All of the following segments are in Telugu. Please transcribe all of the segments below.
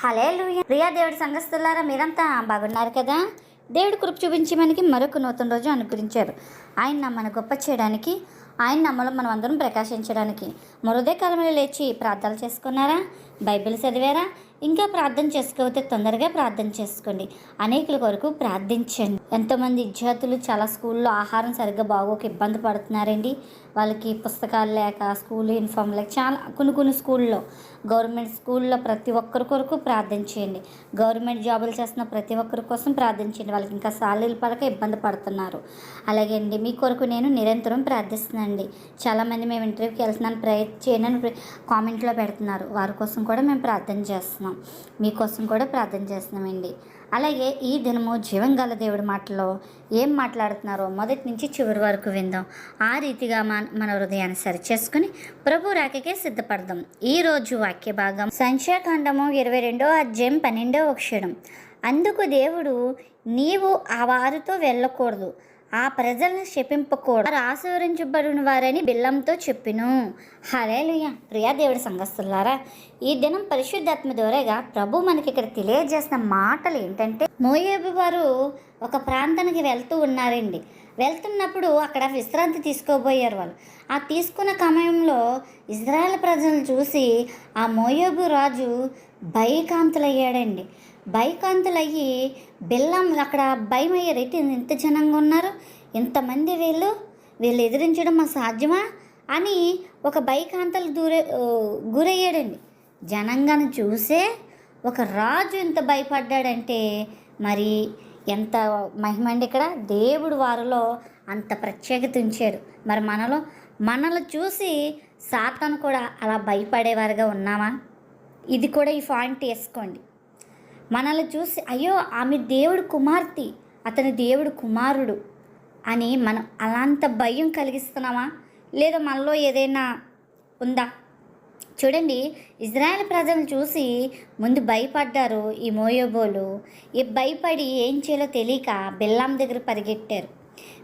హలే ప్రియా దేవుడి సంఘస్థులారా మీరంతా బాగున్నారు కదా? దేవుడి కృప చూపించి మనకి మరొక నూతన రోజు అనుగ్రహించారు. ఆయన మన గొప్ప చేయడానికి ఆయన నమ్మలో మనం అందరం ప్రకాశించడానికి. మరుదే కాలంలో లేచి ప్రార్థనలు చేసుకున్నారా? బైబిల్ చదివారా? ఇంకా ప్రార్థన చేసుకోకపోతే తొందరగా ప్రార్థన చేసుకోండి. అనేకుల కొరకు ప్రార్థించండి. ఎంతోమంది విద్యార్థులు చాలా స్కూల్లో ఆహారం సరిగ్గా బాగోక ఇబ్బంది పడుతున్నారండి. వాళ్ళకి పుస్తకాలు లేక స్కూల్ యూనిఫామ్ లేక చాలా కొన్ని కొన్ని స్కూల్లో గవర్నమెంట్ స్కూల్లో ప్రతి ఒక్కరి కొరకు ప్రార్థన చేయండి. గవర్నమెంట్ జాబులు చేస్తున్న ప్రతి ఒక్కరి కోసం ప్రార్థన చేయండి. వాళ్ళకి ఇంకా సాలీలు పడక ఇబ్బంది పడుతున్నారు. అలాగే అండి మీ కొరకు నేను నిరంతరం ప్రార్థిస్తున్నానండి. చాలామంది మేము ఇంటర్వ్యూకి వెళ్తున్నాను ప్రయత్ చేయనని కామెంట్లో పెడుతున్నారు. వారి కోసం కూడా మేము ప్రార్థన చేస్తున్నాం. మీకోసం కూడా ప్రార్థన చేస్తున్నామండి. అలాగే ఈ దినము జీవంగల దేవుడి మాటలో ఏం మాట్లాడుతున్నారో మొదటి నుంచి చివరి వరకు విందాం. ఆ రీతిగా మన మన హృదయాన్ని సరిచేసుకుని ప్రభు రాకకే సిద్ధపడదాం. ఈ రోజు వాక్య భాగం సంఖ్యాకాండము ఇరవై రెండో అధ్యాయం పన్నెండో అక్షరం అందుకు దేవుడు నీవు ఆ వారితో వెళ్ళకూడదు. ఆ ప్రజలను శపింపకూడదు. వారు ఆశీర్వదించబడిన వారని బిల్లంతో చెప్పిను. హలేలుయ ప్రియా దేవుడి సంగస్తులారా ఈ దినం పరిశుద్ధాత్మ ద్వారాగా ప్రభు మనకి ఇక్కడ తెలియజేసిన మాటలు ఏంటంటే మోయేబు వారు ఒక ప్రాంతానికి వెళ్తూ ఉన్నారండి. వెళ్తున్నప్పుడు అక్కడ విశ్రాంతి తీసుకోబోయారు వాళ్ళు. ఆ తీసుకున్న సమయంలో ఇజ్రాయెల్ ప్రజలను చూసి ఆ మోయోబు రాజు భయకాంతులయ్యాడండి. భయకాంతులయ్యి బెల్లం అక్కడ భయం అయ్యారు అయితే జనంగా ఉన్నారు? ఇంతమంది వీళ్ళు? వీళ్ళు ఎదిరించడం మా సాధ్యమా? అని ఒక భయకాంతలు దూరే గురయ్యాడండి. జనంగాను చూసే ఒక రాజు ఎంత భయపడ్డాడంటే మరి ఎంత మహిమ అండి ఇక్కడ? దేవుడు వారిలో అంత ప్రత్యేకత ఉంచారు మరి మనలో మనల్ని చూసి సాతాను కూడా అలా భయపడేవారుగా ఉన్నామా? ఇది కూడా ఈ పాయింట్ వేసుకోండి. మనల్ని చూసి అయ్యో ఆమె దేవుడు కుమార్తె అతని దేవుడు కుమారుడు అని మనం అలాంత భయం కలిగిస్తున్నామా? లేదా మనలో ఏదైనా ఉందా? చూడండి ఇజ్రాయెల్ ప్రజలు చూసి ముందు భయపడ్డారు ఈ మోయోబోలు. ఈ భయపడి ఏం చేయాలో తెలియక బెల్లాం దగ్గర పరిగెట్టారు.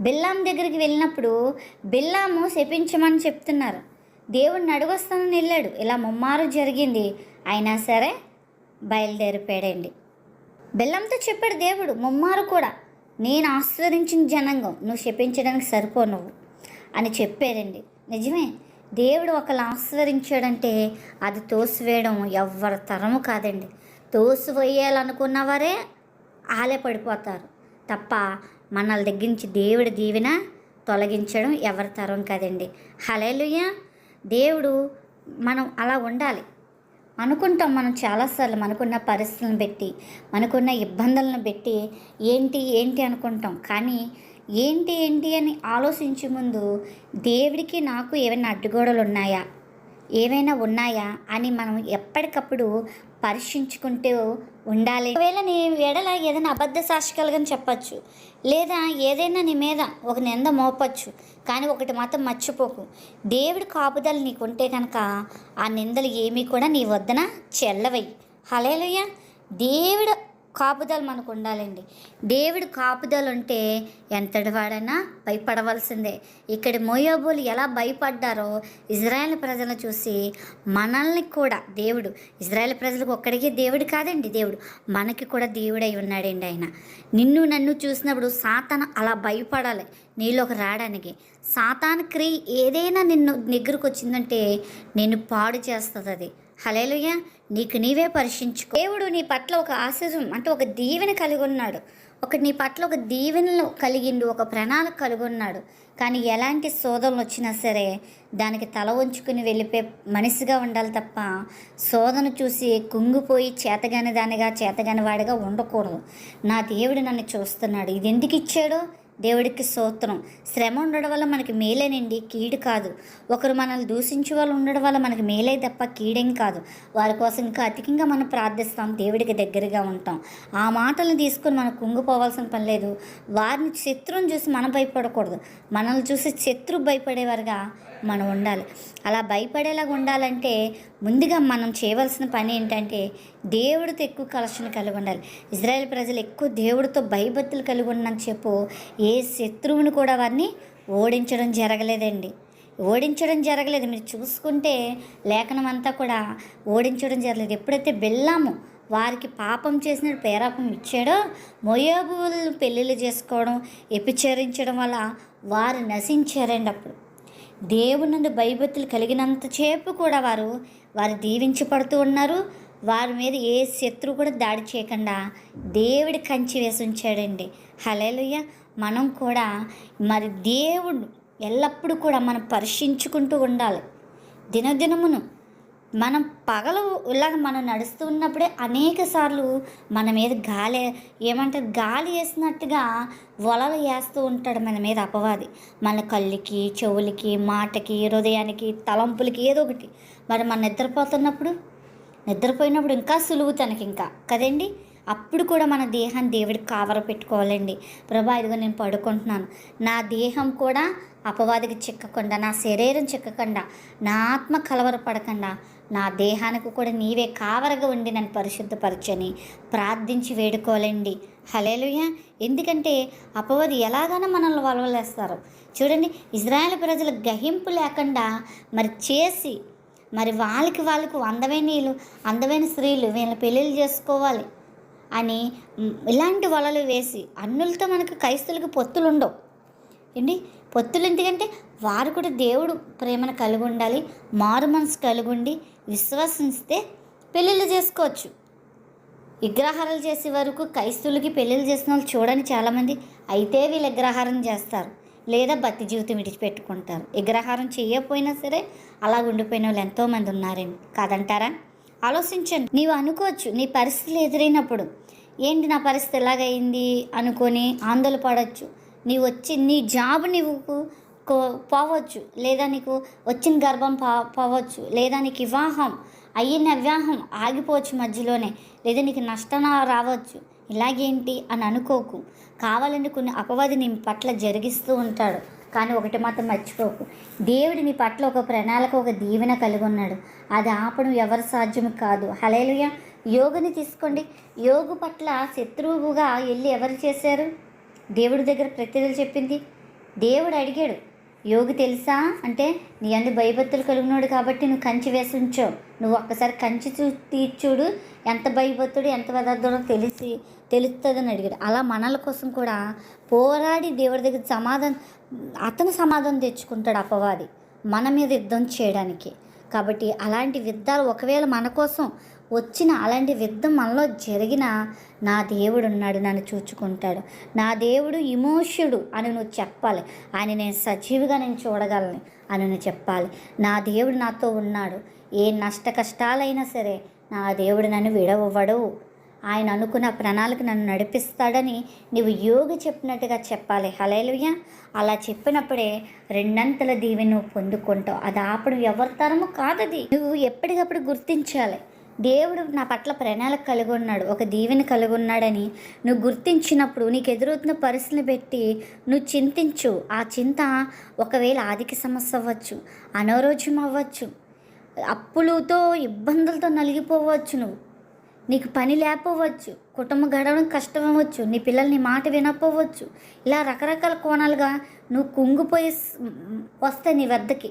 బెల్లాం దగ్గరికి వెళ్ళినప్పుడు బెల్లాము శపించమని చెప్తున్నారు. దేవుడు నడువస్తానని వెళ్ళాడు. ఇలా ముమ్మారు జరిగింది. అయినా సరే బయలుదేరిపోయాడండి. బెల్లంతో చెప్పాడు దేవుడు ముమ్మారు కూడా నేను ఆస్వాదించిన జనాంగం నువ్వు శపించడానికి సరిపో నువ్వు అని చెప్పారండి నిజమే దేవుడు ఒకళ్ళు ఆస్వాదించాడంటే అది తోసివేయడం ఎవ్వరి తరము కాదండి. తోసివేయాలనుకున్నవారే ఆలే పడిపోతారు తప్ప మనల్ని దగ్గర నుంచి దేవుడి దీవెన తొలగించడం ఎవరి తరం కాదండి. హలేలుయ దేవుడు మనం అలా ఉండాలి. అనుకుంటాం మనం చాలాసార్లు మనకున్న పరిస్థితులను పెట్టి మనకున్న ఇబ్బందులను పెట్టి ఏంటి ఏంటి అనుకుంటాం. కానీ ఏంటి ఏంటి అని ఆలోచించే ముందు దేవుడికి నాకు ఏమైనా అడ్డుగోడలు ఉన్నాయా ఏవైనా ఉన్నాయా అని మనం ఎప్పటికప్పుడు పరీక్షించుకుంటూ ఉండాలి. ఒకవేళ నీ ఎడల ఏదైనా అబద్ధ సాక్షికలుగా చెప్పచ్చు. లేదా ఏదైనా నీ మీద ఒక నింద మోపచ్చు. కానీ ఒకటి మాత్రం మర్చిపోకు. దేవుడి కాపుదలు నీకుంటే కనుక ఆ నిందలు ఏమీ కూడా నీ వద్దన చెల్లవయ్యి హలేలుయ్య దేవుడు కాపుదలు మనకు ఉండాలండి. దేవుడు కాపుదలు ఉంటే ఎంతటి వాడైనా భయపడవలసిందే. ఇక్కడ మోయోబులు ఎలా భయపడ్డారో ఇజ్రాయెల్ ప్రజలను చూసి మనల్ని కూడా దేవుడు ఇజ్రాయెల్ ప్రజలకు ఒక్కడికే దేవుడు కాదండి దేవుడు మనకి కూడా దేవుడై ఉన్నాడండి ఆయన. నిన్ను నన్ను చూసినప్పుడు సాతాను అలా భయపడాలి నీలోకి రావడానికి. సాతాన్ క్రియ ఏదైనా నిన్ను దగ్గరకు వచ్చిందంటే నిన్ను పాడు చేస్తుంది అది. హలేలుయ్య నీకు నీవే పరీక్షించుకో దేవుడు నీ పట్ల ఒక ఆశీర్వం అంటే ఒక దీవెన కలిగి ఉన్నాడు ఒక నీ పట్ల ఒక దీవెనలు కలిగిండు ఒక ప్రణాళిక కలిగి ఉన్నాడు కానీ ఎలాంటి శోధనలు వచ్చినా సరే దానికి తల వంచుకుని వెళ్ళిపోయే మనిషిగా ఉండాలి తప్ప శోధన చూసి కుంగిపోయి చేతగాని దానిగా చేతగాని వాడిగా ఉండకూడదు. నా దేవుడు నన్ను చూస్తున్నాడు. ఇది ఎందుకు ఇచ్చాడో? దేవుడికి సూత్రం శ్రమ ఉండడం వల్ల మనకి మేలేనండి కీడు కాదు. ఒకరు మనల్ని దూషించే వాళ్ళు ఉండడం వల్ల మనకి మేలే తప్ప కీడేం కాదు. వారి కోసం ఇంకా అధికంగా మనం ప్రార్థిస్తాం దేవుడికి దగ్గరగా ఉంటాం. ఆ మాటలను తీసుకొని మనం కుంగిపోవాల్సిన పని లేదు. వారిని శత్రువుని చూసి మనం భయపడకూడదు. మనల్ని చూసి శత్రు భయపడేవారుగా మనం ఉండాలి. అలా భయపడేలాగా ఉండాలంటే ముందుగా మనం చేయవలసిన పని ఏంటంటే దేవుడితో ఎక్కువ కలెక్షన్ కలిగి ఉండాలి. ఇజ్రాయెల్ ప్రజలు ఎక్కువ దేవుడితో భయభక్తులు కలిగి ఉండని చెప్పు ఏ శత్రువుని కూడా వారిని ఓడించడం జరగలేదండి. ఓడించడం జరగలేదు. మీరు చూసుకుంటే లేఖనం అంతా కూడా ఓడించడం జరగలేదు. ఎప్పుడైతే బెల్లాము వారికి పాపం చేసిన పేరాపం ఇచ్చాడో మొయోబులు పెళ్ళిళ్ళు చేసుకోవడం ఎపిచరించడం వల్ల వారు నశించారండి అప్పుడు. దేవునందు భయభక్తులు కలిగినంతసేపు కూడా వారు వారు దీవించబడుతూ ఉన్నారు. వారి మీద ఏ శత్రువు కూడా దాడి చేయకుండా దేవుడి కంచి వేసి ఉంచాడండి. హలేలుయ్య మనం కూడా మరి దేవుడు ఎల్లప్పుడూ కూడా మనం పరీక్షించుకుంటూ ఉండాలి. దినదినమును మనం పగలు ఇలాగ మనం నడుస్తూ ఉన్నప్పుడే అనేక సార్లు మన మీద గాలి ఏమంటారు గాలి వేసినట్టుగా వలలు వేస్తూ ఉంటాడు మన మీద అపవాది. మన కళ్ళకి చెవులకి మాటకి హృదయానికి తలంపులకి ఏదో ఒకటి. మరి మనం నిద్రపోతున్నప్పుడు? నిద్రపోయినప్పుడు ఇంకా సులువు తనకి ఇంకా. కదండి? అప్పుడు కూడా మన దేహాన్ని దేవుడికి కావర పెట్టుకోవాలండి. ప్రభా ఇదిగో నేను పడుకుంటున్నాను. నా దేహం కూడా అపవాదికి చిక్కకుండా నా శరీరం చిక్కకుండా నా ఆత్మ కలవరపడకుండా నా దేహానికి కూడా నీవే కావరగా ఉండి నన్ను పరిశుద్ధపరచని. ప్రార్థించి వేడుకోవాలండి. హలేలుయ ఎందుకంటే అపవాది ఎలాగైనా మనల్ని వలవలేస్తారు. చూడండి ఇజ్రాయెల్ ప్రజలు గహింపు లేకుండా మరి చేసి మరి వాళ్ళకి వాళ్ళకు అందమైన వీళ్ళు అందమైన స్త్రీలు వీళ్ళని పెళ్ళిళ్ళు చేసుకోవాలి అని ఇలాంటి వలలు వేసి అన్నులతో మనకు క్రైస్తులకు పొత్తులు ఉండవు ఏంటి? పొత్తులు ఎందుకంటే వారు కూడా దేవుడు ప్రేమను కలిగి ఉండాలి మారు మనసు కలిగి ఉండి విశ్వసిస్తే పెళ్ళిళ్ళు చేసుకోవచ్చు. విగ్రహారాలు చేసే వరకు క్రైస్తువులకి పెళ్ళిళ్ళు చేసిన వాళ్ళు చూడని చాలామంది అయితే వీళ్ళు విగ్రహారం చేస్తారు లేదా బతి జీవితం విడిచిపెట్టుకుంటారు. విగ్రహారం చేయకపోయినా సరే అలా ఉండిపోయిన వాళ్ళు ఎంతోమంది ఉన్నారండి కాదంటారా? ఆలోచించండి. నీవు అనుకోవచ్చు నీ పరిస్థితులు ఎదురైనప్పుడు ఏంటి నా పరిస్థితి ఎలాగైంది? అనుకొని ఆందోళన పడవచ్చు నీ వచ్చి నీ జాబ్ నీవు కో- పోవచ్చు. లేదా నీకు వచ్చిన గర్భం పా పోవచ్చు. లేదా నీకు వివాహం అయిన వివాహం ఆగిపోవచ్చు మధ్యలోనే. లేదా నీకు నష్టం రావచ్చు. ఇలాగేంటి అని అనుకోకు. కావాలని కొన్ని అపవాది నీ పట్ల జరిగిస్తూ ఉంటాడు. కానీ ఒకటి మాత్రం మర్చిపోకు. దేవుడు నీ పట్ల ఒక ప్రణాళిక ఒక దీవెన కలిగి ఉన్నాడు అది ఆపడం ఎవరి సాధ్యం కాదు. హలేలుయ యోగుని తీసుకోండి. యోగు పట్ల శత్రువుగా వెళ్ళి ఎవరు చేశారు? దేవుడి దగ్గర ప్రతిదలు చెప్పింది? దేవుడు అడిగాడు యోగి తెలుసా? అంటే నీ అందు భయభక్తులు కలిగినోడు కాబట్టి నువ్వు కంచి వేసి ఉంచావు నువ్వు ఒక్కసారి కంచి చూ తీర్చుడు ఎంత భయభక్తుడు ఎంత పదార్థుడో తెలిసి తెలుస్తుందని అడిగాడు. అలా మనల కోసం కూడా పోరాడి దేవుడి దగ్గర సమాధానం అతను సమాధానం తెచ్చుకుంటాడు అపవాది మన మీద యుద్ధం చేయడానికి. కాబట్టి అలాంటి యుద్ధాలు ఒకవేళ మన కోసం వచ్చిన అలాంటి యుద్ధం మనలో జరిగిన నా దేవుడు ఉన్నాడు నన్ను చూచుకుంటాడు. నా దేవుడు ఇమోషుడు అని నువ్వు చెప్పాలి. ఆయన నేను సజీవిగా నేను చూడగలను అని నువ్వు చెప్పాలి. నా దేవుడు నాతో ఉన్నాడు. ఏ నష్ట కష్టాలైనా సరే నా దేవుడు నన్ను విడవడు. ఆయన అనుకున్న ప్రణాళిక నన్ను నడిపిస్తాడని నువ్వు యోగి చెప్పినట్టుగా చెప్పాలి. హలేలుయ్య అలా చెప్పినప్పుడే రెండంతల దీవెను పొందుకుంటావు. అది ఆపడం ఎవరి తరము కాదది. నువ్వు ఎప్పటికప్పుడు గుర్తించాలి. దేవుడు నా పట్ల ప్రణాళిక కలిగి ఉన్నాడు ఒక దీవెని కలిగి ఉన్నాడని నువ్వు గుర్తించినప్పుడు నీకు ఎదురవుతున్న పరిస్థితిని పెట్టి నువ్వు చింతించు. ఆ చింత ఒకవేళ ఆర్థిక సమస్య అవ్వచ్చు అనారోగ్యం అవ్వచ్చు అప్పులతో ఇబ్బందులతో నలిగిపోవచ్చు నువ్వు. నీకు పని లేకపోవచ్చు కుటుంబం గడవడం కష్టం అవ్వచ్చు నీ పిల్లలు నీ మాట వినకపోవచ్చు. ఇలా రకరకాల కోణాలుగా నువ్వు కుంగిపోయి వస్తే వస్తాయి నీ వద్దకి.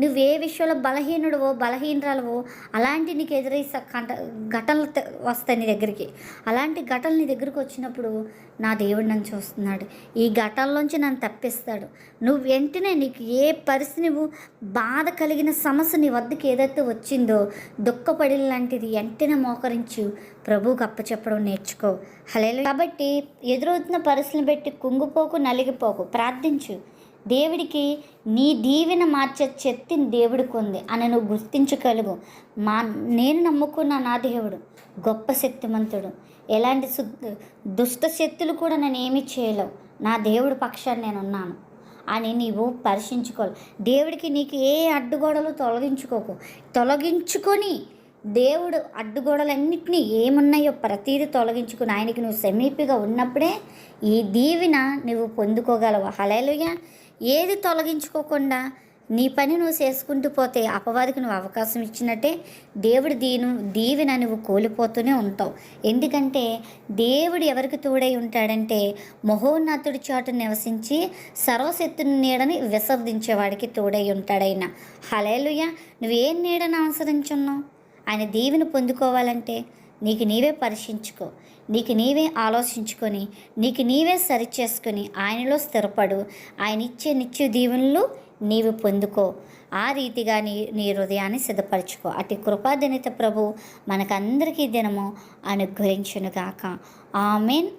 నువ్వు ఏ విషయంలో బలహీనుడవో బలహీనరాలవో అలాంటి నీకు ఎదురై కంట ఘటనలు వస్తాయి నీ దగ్గరికి. అలాంటి ఘటనలు నీ దగ్గరికి వచ్చినప్పుడు నా దేవుడు నన్ను చూస్తున్నాడు. ఈ ఘటనలోంచి నన్ను తప్పిస్తాడు. నువ్వు వెంటనే నీకు ఏ పరిస్థితి నువ్వు బాధ కలిగిన సమస్య నీ వద్దకు ఏదైతే వచ్చిందో దుఃఖపడి లాంటిది వెంటనే మోకరించు. ప్రభువుకు అప్పచెప్పడం నేర్చుకో. హలే కాబట్టి ఎదురవుతున్న పరిస్థితిని బట్టి కుంగిపోకు నలిగిపోకు. ప్రార్థించు. దేవుడికి నీ దీవెన మార్చే శక్తిని దేవుడికి ఉంది అని నువ్వు గుర్తించగలుగు మా నేను నమ్ముకున్న నా దేవుడు గొప్ప శక్తిమంతుడు. ఎలాంటి దుష్ట శక్తులు కూడా నేను ఏమీ చేయలేవు. నా దేవుడి పక్షాన్ని నేను ఉన్నాను అని నీవు పరీక్షించుకోవాలి దేవుడికి నీకు ఏ అడ్డుగోడలు తొలగించుకోకు. తొలగించుకొని దేవుడు అడ్డుగోడలన్నింటినీ ఏమున్నాయో ప్రతీది తొలగించుకుని ఆయనకి నువ్వు సమీపిగా ఉన్నప్పుడే ఈ దీవిన నువ్వు పొందుకోగలవు. హలేలుగా ఏది తొలగించుకోకుండా నీ పని నువ్వు చేసుకుంటూ పోతే అపవాదికి నువ్వు అవకాశం ఇచ్చినట్టే దేవుడు దీను దీవెన నువ్వు కోల్పోతూనే ఉంటావు. ఎందుకంటే దేవుడు ఎవరికి తోడై ఉంటాడంటే మహోన్నతుడి చోట నివసించి సర్వశక్తుని నీడని విసర్జించేవాడికి తోడై ఉంటాడైనా. హలేలుయ్య నువ్వేం నీడను అనుసరించున్నావు ఆయన దీవెని పొందుకోవాలంటే నీకు నీవే పరీక్షించుకో. నీకు నీవే ఆలోచించుకొని నీకు నీవే సరిచేసుకొని ఆయనలో స్థిరపడు. ఆయన ఇచ్చే నిత్య దీవెనలు నీవు పొందుకో. ఆ రీతిగా నీ నీ హృదయాన్ని సిద్ధపరచుకో. అటు కృపాదనిత ప్రభు మనకందరికీ దినము అనుగ్రహించునుగాక. ఆమెన్.